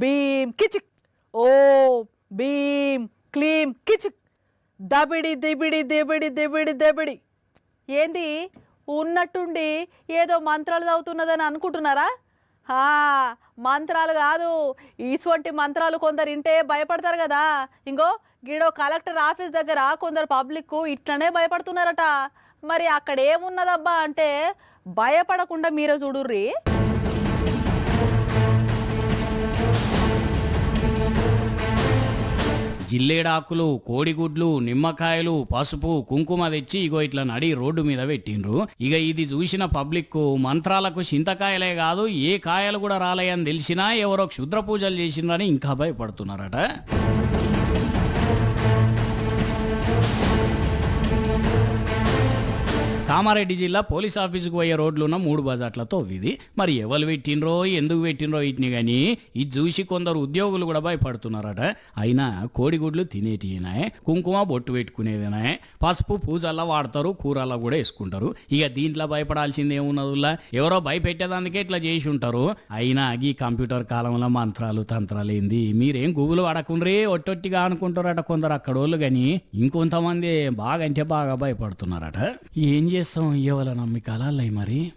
భీం కిచిక్. ఓ భీం క్లీం కిచిక్. దబిడి దిబిడి దిబిడి దిబిడి దబిడి. ఏంది? ఉన్నట్టుండి ఏదో మంత్రాలు చదువుతున్నదని అనుకుంటున్నారా? మంత్రాలు కాదు. ఇటువంటి మంత్రాలు కొందరు వింటే భయపడతారు కదా. ఇంకో గిడో కలెక్టర్ ఆఫీస్ దగ్గర కొందరు పబ్లిక్ ఇట్లనే భయపడుతున్నారట. మరి అక్కడ ఏమున్నదబ్బా అంటే భయపడకుండా మీరే చూడుర్రి. జిల్లేడాకులు కోడిగుడ్లు నిమ్మకాయలు పసుపు కుంకుమ తెచ్చి ఇగో ఇట్లా నడి రోడ్డు మీద పెట్టిండ్రు. ఇక ఇది చూసిన పబ్లిక్ మంత్రాలకు చింతకాయలే కాదు ఏ కాయలు కూడా రాలేయని తెలిసినా ఎవరో క్షుద్ర పూజలు చేసిండ్రని ఇంకా భయపడుతున్నారట. కామారెడ్డి జిల్లా పోలీస్ ఆఫీసుకు పోయే రోడ్లున్న మూడు బజార్లతో ఇది మరి ఎవరు పెట్టినరో ఎందుకు పెట్టినరో వీటిని కానీ ఇది చూసి కొందరు ఉద్యోగులు కూడా భయపడుతున్నారట. అయినా కోడిగుడ్లు తినేటినాయే కుంకుమ బొట్టు పెట్టుకునేదినాయే పసుపు పూజల్లో వాడతారు కూరల్లో కూడా వేసుకుంటారు. ఇక దీంట్లో భయపడాల్సింది ఏమున్నదిలా ఎవరో భయపెట్టేదానికే ఇట్లా చేసి ఉంటారు. అయినా ఈ కంప్యూటర్ కాలంలో మంత్రాలు తంత్రాలు ఏంది? మీరేం గూగుల్ వాడకుండ్రే ఒట్టొట్టిగా అనుకుంటారట కొందరు అక్కడోళ్ళు కానీ ఇంకొంతమంది బాగా అంటే బాగా భయపడుతున్నారట. ఏం చేస్తాం ఇవ్వాల నమ్మికలు మరి?